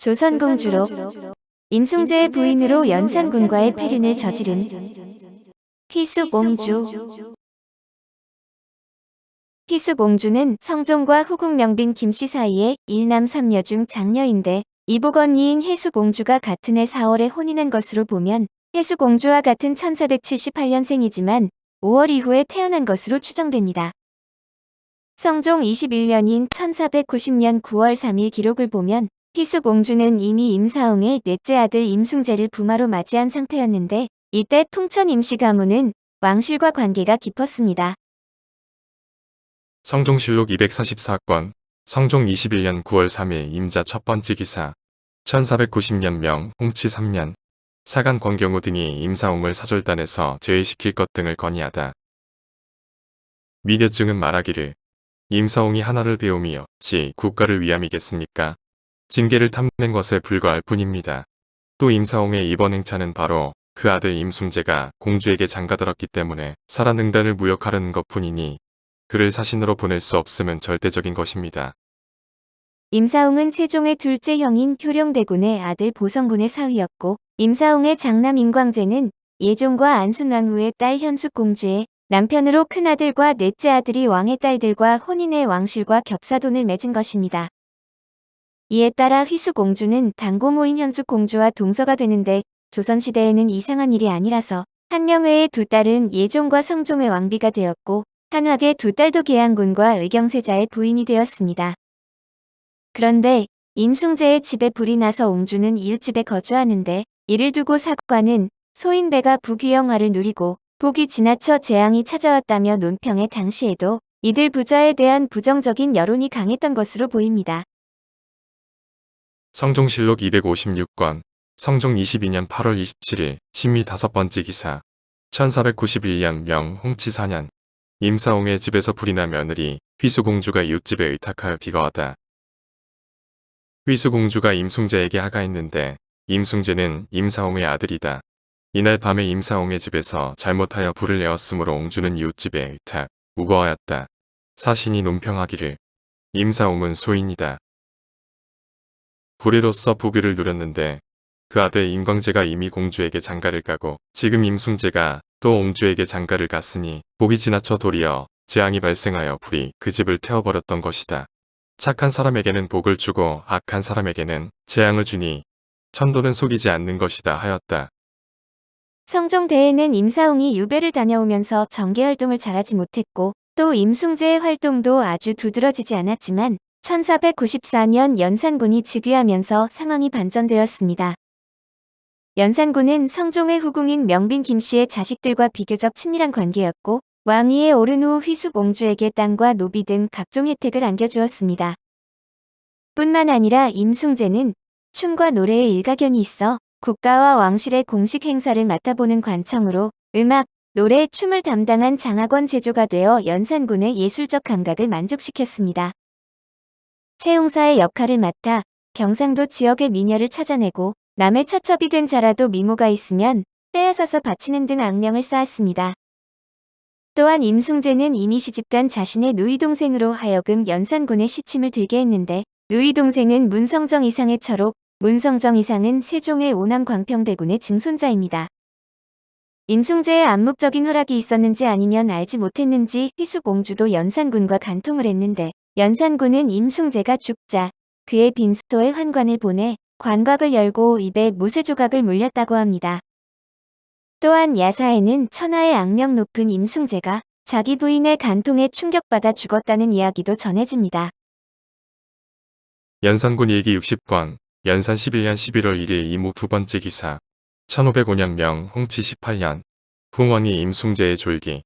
조선공주로 임숭재의 부인으로 연산군과의 패륜을 저지른 희숙옹주 희숙옹주는 성종과 후궁 명빈 김씨 사이에 일남 삼녀 중 장녀인데 이복 언니인 혜숙옹주가 같은 해 4월에 혼인한 것으로 보면 혜숙옹주와 같은 1478년생이지만 5월 이후에 태어난 것으로 추정됩니다. 성종 21년인 1490년 9월 3일 기록을 보면 희숙옹주는 이미 임사홍의 넷째 아들 임숭재를 부마로 맞이한 상태였는데 이때 풍천 임시 가문은 왕실과 관계가 깊었습니다. 성종실록 244권, 성종 21년 9월 3일 임자 첫 번째 기사, 1490년 명, 홍치 3년, 사간 권경우 등이 임사홍을 사절단에서 제외시킬 것 등을 건의하다. 미녀증은 말하기를 임사홍이 하나를 배움이 없지 국가를 위함이겠습니까? 징계를 탐낸 것에 불과할 뿐입니다. 또 임사홍의 이번 행차는 바로 그 아들 임숭재가 공주에게 장가들었기 때문에 살아능단을 무역하려는 것뿐이니 그를 사신으로 보낼 수 없음은 절대적인 것입니다. 임사홍은 세종의 둘째 형인 효령대군의 아들 보성군의 사위였고 임사홍의 장남 임광재는 예종과 안순왕후의 딸 현숙공주의 남편으로 큰아들과 넷째 아들이 왕의 딸들과 혼인의 왕실과 겹사돈을 맺은 것입니다. 이에 따라 휘수공주는 당고모인 현숙공주와 동서가 되는데 조선시대에는 이상한 일이 아니라서 한명회의 두 딸은 예종과 성종의 왕비가 되었고 한학의 두 딸도 계양군과 의경세자의 부인이 되었습니다. 그런데 임숭재의 집에 불이 나서 옹주는 이웃집에 거주하는데 이를 두고 사관은 소인배가 부귀영화를 누리고 복이 지나쳐 재앙이 찾아왔다며 논평에 당시에도 이들 부자에 대한 부정적인 여론이 강했던 것으로 보입니다. 성종실록 256권, 성종 22년 8월 27일, 신미 다섯 번째 기사, 1491년 명 홍치 4년, 임사홍의 집에서 불이 나 며느리 휘수공주가 이웃집에 의탁하여 비거하다. 휘수공주가 임숭재에게 하가했는데 임숭재는 임사홍의 아들이다. 이날 밤에 임사홍의 집에서 잘못하여 불을 내었으므로 옹주는 이웃집에 의탁, 우거하였다. 사신이 논평하기를 임사홍은 소인이다. 불의로서 부귀를 누렸는데 그 아들 임광재가 이미 공주에게 장가를 가고 지금 임숭재가 또 옹주에게 장가를 갔으니 복이 지나쳐 도리어 재앙이 발생하여 불이 그 집을 태워버렸던 것이다. 착한 사람에게는 복을 주고 악한 사람에게는 재앙을 주니 천도는 속이지 않는 것이다 하였다. 성종대에는 임사홍이 유배를 다녀오면서 정계활동을 잘하지 못했고 또 임숭재의 활동도 아주 두드러지지 않았지만 1494년 연산군이 즉위하면서 상황이 반전되었습니다. 연산군은 성종의 후궁인 명빈 김씨의 자식들과 비교적 친밀한 관계였고 왕위에 오른 후 휘숙 옹주에게 땅과 노비 등 각종 혜택을 안겨주었습니다. 뿐만 아니라 임숭재는 춤과 노래에 일가견이 있어 국가와 왕실의 공식 행사를 맡아보는 관청으로 음악, 노래, 춤을 담당한 장학원 제조가 되어 연산군의 예술적 감각을 만족시켰습니다. 채용사의 역할을 맡아 경상도 지역의 미녀를 찾아내고 남의 처첩이 된 자라도 미모가 있으면 빼앗아서 바치는 등 악명을 쌓았습니다. 또한 임숭재는 이미 시집간 자신의 누이 동생으로 하여금 연산군의 시침을 들게 했는데 누이 동생은 문성정 이상의 처록, 문성정 이상은 세종의 오남 광평대군의 증손자입니다. 임숭재의 암묵적인 허락이 있었는지 아니면 알지 못했는지 휘숙옹주도 연산군과 간통을 했는데 연산군은 임숭재가 죽자 그의 빈소에 환관을 보내 관곽을 열고 입에 무쇠 조각을 물렸다고 합니다. 또한 야사에는 천하의 악명 높은 임숭재가 자기 부인의 간통에 충격받아 죽었다는 이야기도 전해집니다. 연산군 일기 60권, 연산 11년 11월 1일 이무 두 번째 기사, 1505년 명 홍치 18년, 풍원이 임숭재의 졸기.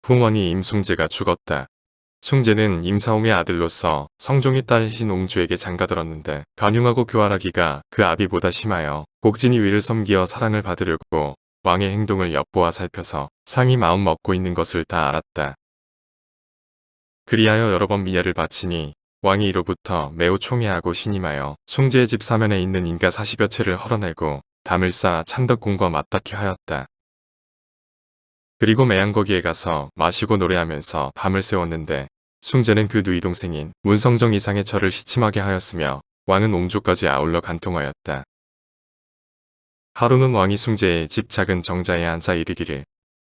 풍원이 임숭재가 죽었다. 숭재는 임사홍의 아들로서 성종의 딸 신옹주에게 장가들었는데 간용하고 교활하기가 그 아비보다 심하여 복진이 위를 섬기어 사랑을 받으려고 왕의 행동을 엿보아 살펴서 상이 마음 먹고 있는 것을 다 알았다. 그리하여 여러 번 미녀를 바치니 왕이 이로부터 매우 총애하고 신임하여 숭재의 집 사면에 있는 인가 40여 채를 헐어내고 담을 쌓아 창덕궁과 맞닿게 하였다. 그리고 매양거기에 가서 마시고 노래하면서 밤을 새웠는데 숭재는 그 누이 동생인 문성정 이상의 저를 시침하게 하였으며 왕은 옹주까지 아울러 간통하였다. 하루는 왕이 숭제의 집 작은 정자에 앉아 이르기를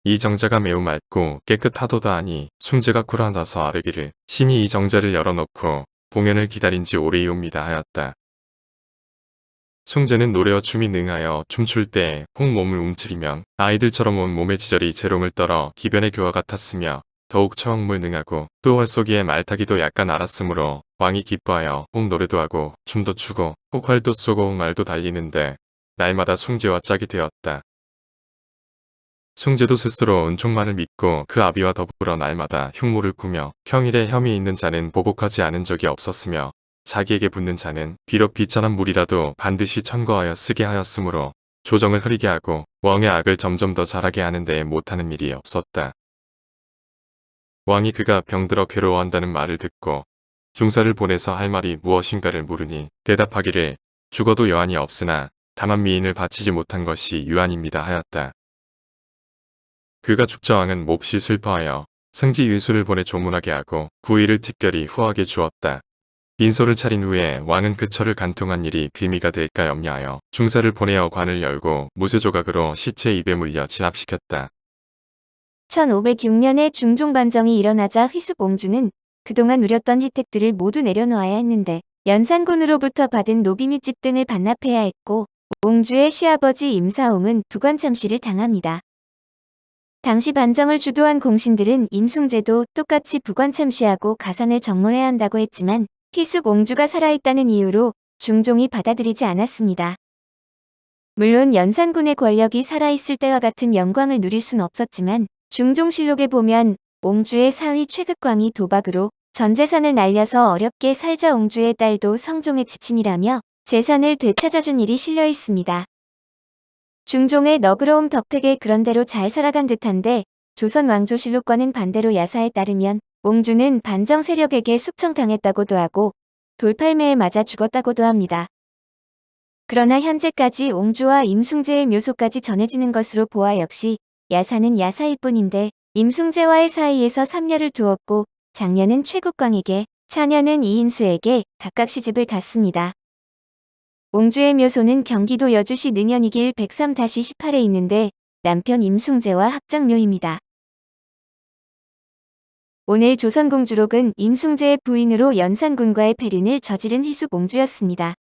이 정자가 매우 맑고 깨끗하도다 하니 숭제가 굴하나서 아르기를 신이 이 정자를 열어놓고 봉연을 기다린 지 오래이옵니다 하였다. 숭제는 노래와 춤이 능하여 춤출 때 홍몸을 움츠리면 아이들처럼 온 몸의 지절이 재롱을 떨어 기변의 교와 같았으며 더욱 처형물 능하고 또 활쏘기에 말타기도 약간 알았으므로 왕이 기뻐하여 홍 노래도 하고 춤도 추고 혹 활도 쏘고 말도 달리는데 날마다 숭제와 짝이 되었다. 숭제도 스스로 은총만을 믿고 그 아비와 더불어 날마다 흉모를 꾸며 평일에 혐의 있는 자는 보복하지 않은 적이 없었으며 자기에게 붙는 자는 비록 비천한 물이라도 반드시 천거하여 쓰게 하였으므로 조정을 흐리게 하고 왕의 악을 점점 더 잘하게 하는 데에 못하는 일이 없었다. 왕이 그가 병들어 괴로워한다는 말을 듣고 중사를 보내서 할 말이 무엇인가를 물으니 대답하기를 죽어도 여한이 없으나 다만 미인을 바치지 못한 것이 유한입니다 하였다. 그가 죽자왕은 몹시 슬퍼하여 승지 윤수를 보내 조문하게 하고 부의를 특별히 후하게 주었다. 빈소를 차린 후에 왕은 그 철을 간통한 일이 빌미가 될까 염려하여 중사를 보내어 관을 열고 무쇠 조각으로 시체 입에 물려 진압시켰다. 1506년에 중종 반정이 일어나자 휘숙 옹주는 그동안 누렸던 혜택들을 모두 내려놓아야 했는데 연산군으로부터 받은 노비 및집 등을 반납해야 했고 옹주의 시아버지 임사옹은 부관 참시를 당합니다. 당시 반정을 주도한 공신들은 임숭제도 똑같이 부관 참시하고 가산을 정모해야 한다고 했지만 희숙 옹주가 살아있다는 이유로 중종이 받아들이지 않았습니다. 물론 연산군의 권력이 살아있을 때와 같은 영광을 누릴 순 없었지만 중종실록에 보면 옹주의 사위 최극광이 도박으로 전 재산을 날려서 어렵게 살자 옹주의 딸도 성종의 지친이라며 재산을 되찾아준 일이 실려 있습니다. 중종의 너그러움 덕택에 그런대로 잘 살아간 듯한데 조선 왕조실록과는 반대로 야사에 따르면 옹주는 반정 세력에게 숙청당했다고도 하고 돌팔매에 맞아 죽었다고도 합니다. 그러나 현재까지 옹주와 임숭제의 묘소까지 전해지는 것으로 보아 역시 야사는 야사일 뿐인데 임숭제와의 사이에서 3년을 두었고 장녀는 최국광에게 차녀는 이인수에게 각각 시집을 갔습니다. 옹주의 묘소는 경기도 여주시 능현이길 103-18에 있는데 남편 임숭제와 합작묘입니다. 오늘 조선공주록은 임숭제의 부인으로 연산군과의 패륜을 저지른 희숙 옹주였습니다.